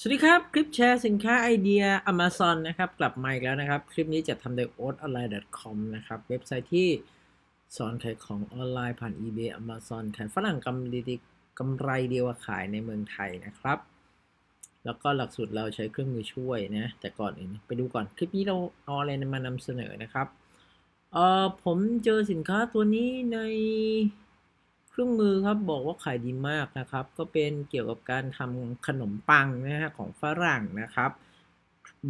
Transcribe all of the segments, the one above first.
สวัสดีครับ คลิปแชร์สินค้าไอเดีย Amazon นะครับ กลับมาอีกแล้วนะครับ คลิปนี้จะทำโดย o t o n l i n e c o m นะครับ เว็บไซต์ที่สอนขายของออนไลน์ผ่าน eBay Amazon ขายฝรั่งกำไรกำไรเดียวขายในเมืองไทยนะครับ แล้วก็หลักสูตรเราใช้เครื่องมือช่วยนะ แต่ก่อนอื่นไปดูก่อนคลิปนี้เราเอาอะไรมานำเสนอนะครับเออผมเจอสินค้าตัวนี้ใน ครื่องมือครับบอกว่าขายดีมากนะครับ ก็เป็นเกี่ยวกับการทำขนมปังนะฮะของฝรั่งนะครับ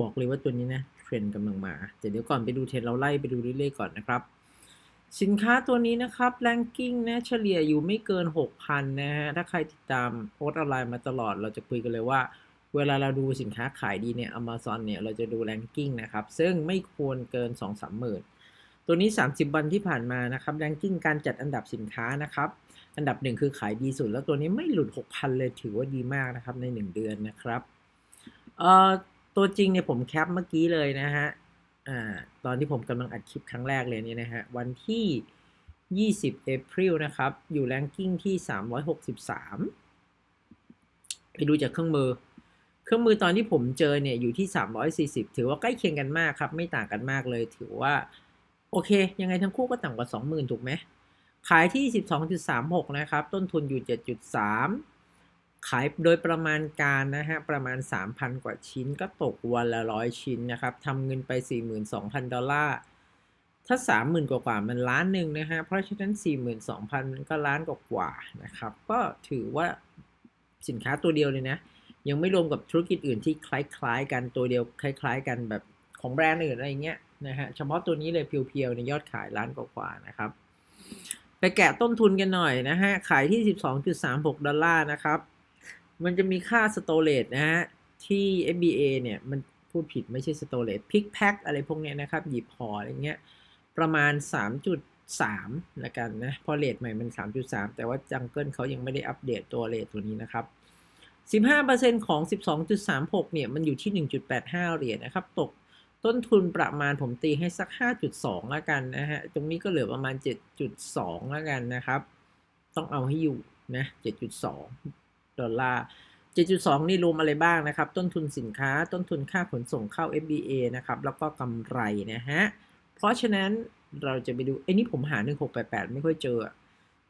บอกเลยว่าตัวนี้นะเทรนด์กำลังมาแต่เดี๋ยวก่อนไปดูเทรนเราไล่ไปดูเรื่อยๆก่อนนะครับ สินค้าตัวนี้นะครับแรงกิ้งนะเฉลี่ยอยู่ไม่เกิน 6,000 นะฮะ ถ้าใครติดตามโพสออนไลน์มาตลอดเราจะคุยกันเลยว่า เวลาเราดูสินค้าขายดีเนี่ย Amazon เนี่ยเราจะดูแรงกิ้งนะครับ ซึ่งไม่ควรเกิน 2-3 หมื่นตัวนี้ 30 วันที่ผ่านมานะครับแรงกิ้งการจัดอันดับสินค้านะครับ อันดับหนึ่งคือขายดีสุด แล้วตัวนี้ไม่หลุด 6,000 เลยถือว่าดีมากนะครับใน 1 เดือนนะครับเอ่อตัวจริงเนี่ยผมแคปเมื่อกี้เลยนะฮะอ่าตอนที่ผมกำลังอัดคลิปครั้งแรกเลยนี่นะฮะวันที่ 20 April นะครับ อยู่แรงกิ้งที่ 363 ไปดูจากเครื่องมือ เครื่องมือตอนที่ผมเจอเนี่ยอยู่ที่ 340 ถือว่าใกล้เคียงกันมากครับ ไม่ต่างกันมากเลย ถือว่า โอเค ยังไงทั้งคู่ก็ต่ำกว่า 20,000 ถูกไหม ขายที่ 12.36 นะครับ ต้นทุนอยู่ 7.3 ขายโดยประมาณการนะฮะ ประมาณ 3,000 กว่าชิ้น ก็ตกวันละ100ชิ้นนะครับ ทำเงินไป 42,000 ดอลลาร์ ถ้า 30,000 กว่ากว่ามันล้านหนึ่งนะฮะ เพราะฉะนั้น 42,000 มันก็ล้านกว่ากว่านะครับ ก็ถือว่าสินค้าตัวเดียวเลยนะ ยังไม่รวมกับธุรกิจอื่นที่คล้ายๆ กันตัวเดียวคล้าย ๆ กันแบบของแบรนด์อื่นอะไรเงี้ยนะฮะ เฉพาะตัวนี้เลยเพียวๆในยอดขายล้านกว่าๆนะครับ ไปแกะต้นทุนกันหน่อยนะฮะ ขายที่ 12.36 ดอลลาร์นะครับ มันจะมีค่าสโตเลตนะฮะ ที่ FBA เนี่ย มันพูดผิดไม่ใช่สโตเลตพิกแพ็คอะไรพวกเนี้ยนะครับ หยิบห่ออะไรเงี้ย ประมาณ 3.3ละกันนะ พอเลทใหม่มัน 3.3 แต่ว่าจังเกิลเขายังไม่ได้อัปเดตตัวเลทตัวนี้นะครับ 15%ของ 12.36 เนี่ย มันอยู่ที่ 1.85 เหรียญนะครับ ตก ต้นทุนประมาณผมตีให้สัก 5.2ละกันนะฮะ ตรงนี้ก็เหลือประมาณ 7.2ละกันนะครับ ต้องเอาให้อยู่นะ 7.2 ดอลลาร์ 7.2 นี่รวมอะไรบ้างนะครับ ต้นทุนสินค้า ต้นทุนค่าขนส่งเข้า FBA นะครับ แล้วก็กำไรนะฮะ เพราะฉะนั้นเราจะไปดูไอ้นี่ผมหา 1688 ไม่ค่อยเจอ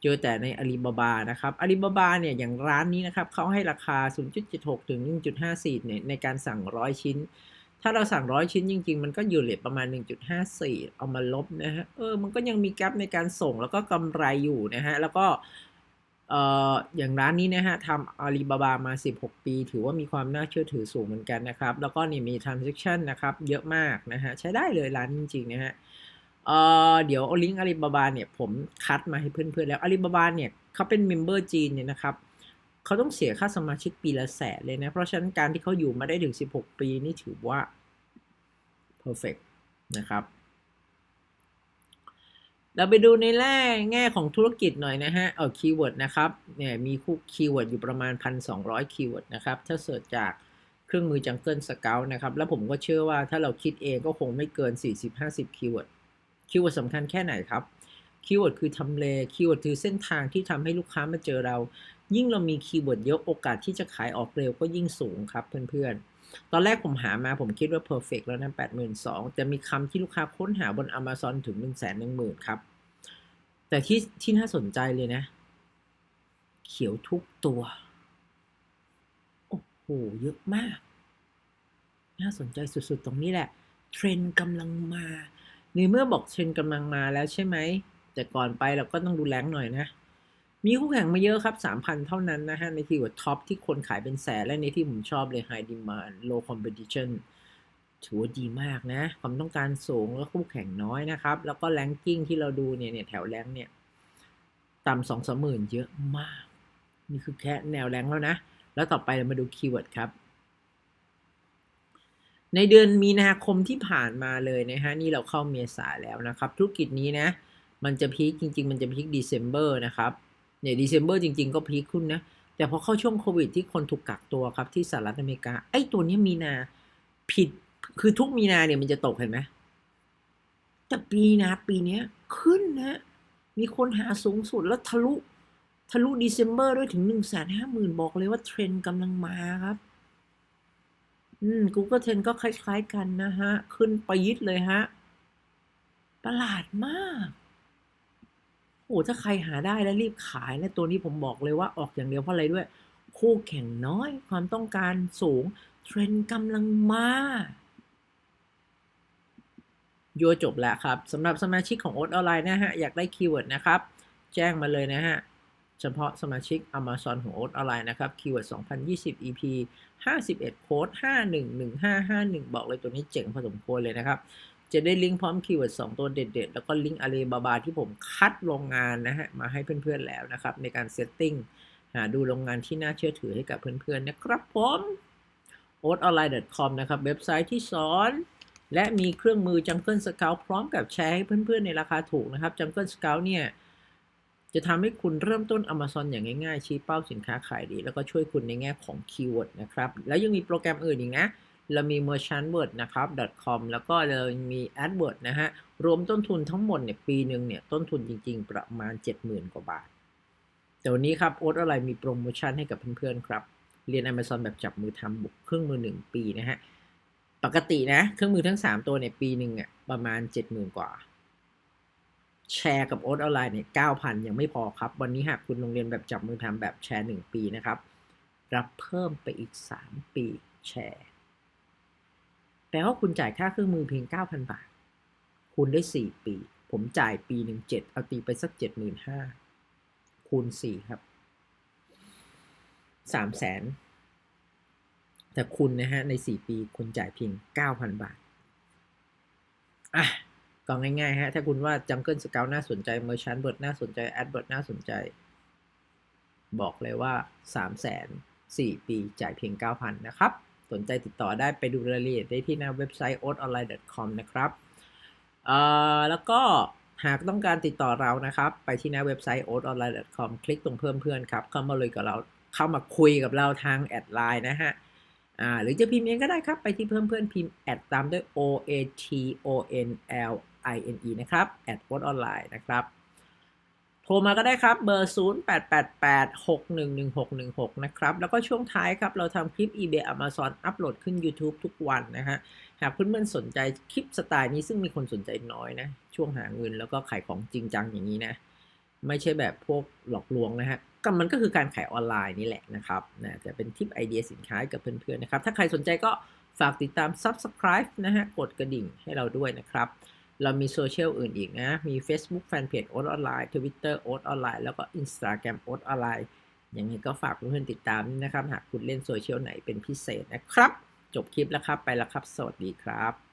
เจอแต่ในอาลีบาบานะครับอาลีบาบาเนี่ย อย่างร้านนี้นะครับเขาให้ราคา 0.76 ถึง 1.54 เนี่ย ในการสั่ง 100 ชิ้น ถ้าเราสั่ง100ชิ้นจริง ๆ มันก็อยู่เลทประมาณ 1.54 เอามาลบนะฮะ เออ มันก็ยังมีแกลบในการส่งแล้วก็กำไรอยู่นะฮะ แล้วก็เอ่ออย่างร้านนี้นะฮะทำอาลีบาบามา 16 ปี ถือว่ามีความน่าเชื่อถือสูงเหมือนกันนะครับ แล้วก็นี่มี transaction นะครับ เยอะมากนะฮะ ใช้ได้เลยร้านจริง ๆ นะฮะเอ่อเดี๋ยวเอาลิงก์อาลีบาบาเนี่ยผมคัดมาให้เพื่อนๆแล้วอาลีบาบาเนี่ยเขาเป็นเมมเบอร์จีนเนี่ยนะครับ เขาต้องเสียค่าสมาชิกปีละแสนเลยนะ เพราะฉะนั้นการที่เขาอยู่มาได้ถึง 16 ปีนี่ถือว่า perfect นะครับ เราไปดูในแง่แง่ของธุรกิจหน่อยนะฮะ เอาคีย์เวิร์ดนะครับ เนี่ยมีคู่คีย์เวิร์ดอยู่ประมาณ 1,200 คีย์เวิร์ดนะครับ ถ้าเสิร์ชจากเครื่องมือ Jungle Scout นะครับ แล้วผมก็เชื่อว่าถ้าเราคิดเองก็คงไม่เกิน 40-50 คีย์เวิร์ด คีย์เวิร์ดสำคัญแค่ไหนครับ คีย์เวิร์ดคือทำเล คีย์เวิร์ดคือเส้นทางที่ทำให้ลูกค้ามาเจอเรา ยิ่งเรามีคีย์เวิร์ดเยอะโอกาสที่จะขายออกเร็วก็ยิ่งสูงครับเพื่อนๆ ตอนแรกผมหามาผมคิดว่า perfect แล้วนะ82,000แต่มีคำที่ลูกค้าค้นหาบน Amazon ถึง 1 1 0 0 0 0ครับ แต่ที่ที่น่าสนใจเลยนะ เขียวทุกตัว โอ้โห เยอะมาก น่าสนใจสุดๆ ตรงนี้แหละ เทรนกำลังมาในเมื่อบอกเทรนกำลังมาแล้วใช่ไหม แต่ก่อนไปเราก็ต้องดูแรงหน่อยนะ มีคู่แข่งมาเยอะครับ 3,000 เท่านั้นนะฮะ ในที่ว่าท็อปที่คนขายเป็นแสน และในที่ผมชอบเลย High Demand Low Competition ถือว่าดีมากนะ ความต้องการสูงแล้วคู่แข่งน้อยนะครับ แล้วก็แรงกิ้งที่เราดูเนี่ยเนี่ยแถวแรงเนี่ยต่ำสองสามหมื่นเยอะมาก นี่คือแค่แนวแรงแล้วนะ แล้วต่อไปเรามาดูคีย์เวิร์ดครับ ในเดือนมีนาคมที่ผ่านมาเลยนะฮะ นี่เราเข้าเมษาแล้วนะครับ ธุรกิจนี้นะ มันจะพีคจริง ๆ มันจะพีคเดซ ember นะครับ เนี่ยเดซ ember จริง ๆ ก็พีคขึ้นนะ แต่พอเข้าช่วงโควิดที่คนถูกกักตัวครับที่สหรัฐอเมริกา ไอ้ตัวนี้มีนาผิดคือทุกมีนาเนี่ยมันจะตกเห็นไหมแต่ปีนาปีเนี้ยขึ้นนะ มีคนหาสูงสุดแล้วทะลุ ทะลุเดซ ember ด้วยถึง1นึ่งแสนห้าหมื่นบอกเลยว่าเทรนด์กำลังมาครับ อืม Google Trend ก็คล้าย ๆ กันนะฮะ ขึ้นไปี๊ดเลยฮะ ประหลาดมาก โอ้โฮถ้าใครหาได้แล้วรีบขายนะตัวนี้ผมบอกเลยว่าออกอย่างเดียวเพราะอะไรด้วย คู่แข่งน้อย ความต้องการสูง Trend กำลังมาโยจบแล้วครับสำหรับสมาชิกของโอ๊ตออนไลน์นะฮะ อยากได้คีย์เวิร์ดนะครับ แจ้งมาเลยนะฮะ เฉพาะสมาชิก Amazon ของโอ๊ตออนไลน์นะครับ คีย์เวิร์ด 2020 EP 51 โค้ด 511551 บอกเลยตัวนี้เจ๋งพอสมควรเลยนะครับ จะได้ลิงก์พร้อมคีย์เวิร์ด2ตัวเด็ดๆ แล้วก็ลิงก์อาลีบาบาที่ผมคัดโรงงานนะฮะ มาให้เพื่อนๆแล้วนะครับ ในการเซตติ้งหาดูโรงงานที่น่าเชื่อถือให้กับเพื่อนๆนะครับผม o a t o n l i n e c o m นะครับ เว็บไซต์ที่สอน และมีเครื่องมือ Jungle Scout พร้อมกับแชร์ให้เพื่อนๆ ในราคาถูกนะครับ Jungle Scout เนี่ย จะทำให้คุณเริ่มต้น Amazon อย่างง่ายๆ ชี้เป้าสินค้าขายดี แล้วก็ช่วยคุณในแง่ของคีย์เวิร์ดนะครับ แล้วยังมีโปรแกรมอื่นอีกนะ เรามี merchant word นะครับ .com แล้วก็เรามี adword นะฮะ รวมต้นทุนทั้งหมดเนี่ยปีหนึ่งเนี่ยต้นทุนจริง ๆ ประมาณ 70,000 กว่าบาท แต่วันนี้ครับโอ๊ตอะไรมีโปรโมชั่นให้กับเพื่อนๆครับ เรียน Amazon แบบจับมือทำบุกเครื่องมือ 1 ปีนะฮะ ปกตินะเครื่องมือทั้ง 3 ตัวเนี่ยปีหนึ่งอะประมาณ 70,000 กว่า แชร์กับโอ๊ตออนไลน์เนี่ย9,000 ยังไม่พอครับ วันนี้หากคุณลงเรียนแบบจับมือทำแบบแชร์ 1 ปีนะครับ รับเพิ่มไปอีก 3 ปีแชร์ แปลว่าคุณจ่ายค่าเครื่องมือเพียง 9,000 บาทคุณได้ 4 ปี ผมจ่ายปีหนึ่ง7เอาตีไปสัก 75,000 คูณ 4 ครับ 3 0 0 0 0 0 แต่คุณนะฮะ ใน 4 ปีคุณจ่ายเพียง 9,000 บาท อะก็ง่ายๆฮะ ถ้าคุณว่า Jungle Scout น่าสนใจ Merchant Bird น่าสนใจ AdBird น่าสนใจ บอกเลยว่า 3 0 0 0 0 4 ปีจ่ายเพียง 9,000 นะครับ สนใจติดต่อได้ไปดูรายละเอียดได้ที่หน้าเว็บไซต์ oatonline.com นะครับเอ่อแล้วก็หากต้องการติดต่อเรานะครับ ไปที่หน้าเว็บไซต์ oatonline.com คลิกตรงเพิ่มเพื่อนครับ เข้ามาเลยกับเรา เข้ามาคุยกับเราทางแอดไลน์นะฮะอ่าหรือจะพิมพ์เองก็ได้ครับ ไปที่เพิ่มเพื่อนพิมพ์แอดตามด้วย o a t o n l i n e นะครับแอดโออนไลน์นะครับ โทรมาก็ได้ครับเบอร์ 0 8 8 8 6 1 1 6 1 6 นะครับ แล้วก็ช่วงท้ายครับ เราทำคลิป eBay Amazon อัปโหลดขึ้น YouTube ทุกวันนะฮะ หากเพื่อนๆสนใจคลิปสไตล์นี้ซึ่งมีคนสนใจน้อยนะ ช่วงหาเงินแล้วก็ขายของจริงจังอย่างนี้นะ ไม่ใช่แบบพวกหลอกลวงนะฮะก็มันก็คือการขายออนไลน์นี่แหละนะครับนะจะเป็นทิปไอเดียสินค้ากับเพื่อนๆนะครับ ถ้าใครสนใจก็ฝากติดตาม Subscribe นะฮะ กดกระดิ่งให้เราด้วยนะครับ เรามีโซเชียลอื่นอีกนะ มี Facebook Fanpage โอ๊ตออนไลน์ Twitter โอ๊ตออนไลน์แล้วก็ Instagram โอ๊ตออนไลน์ยังไงก็ฝากเพื่อนๆติดตามนะครับ หากคุณเล่นโซเชียลไหนเป็นพิเศษนะครับ จบคลิปแล้วครับ ไปแล้วครับ สวัสดีครับ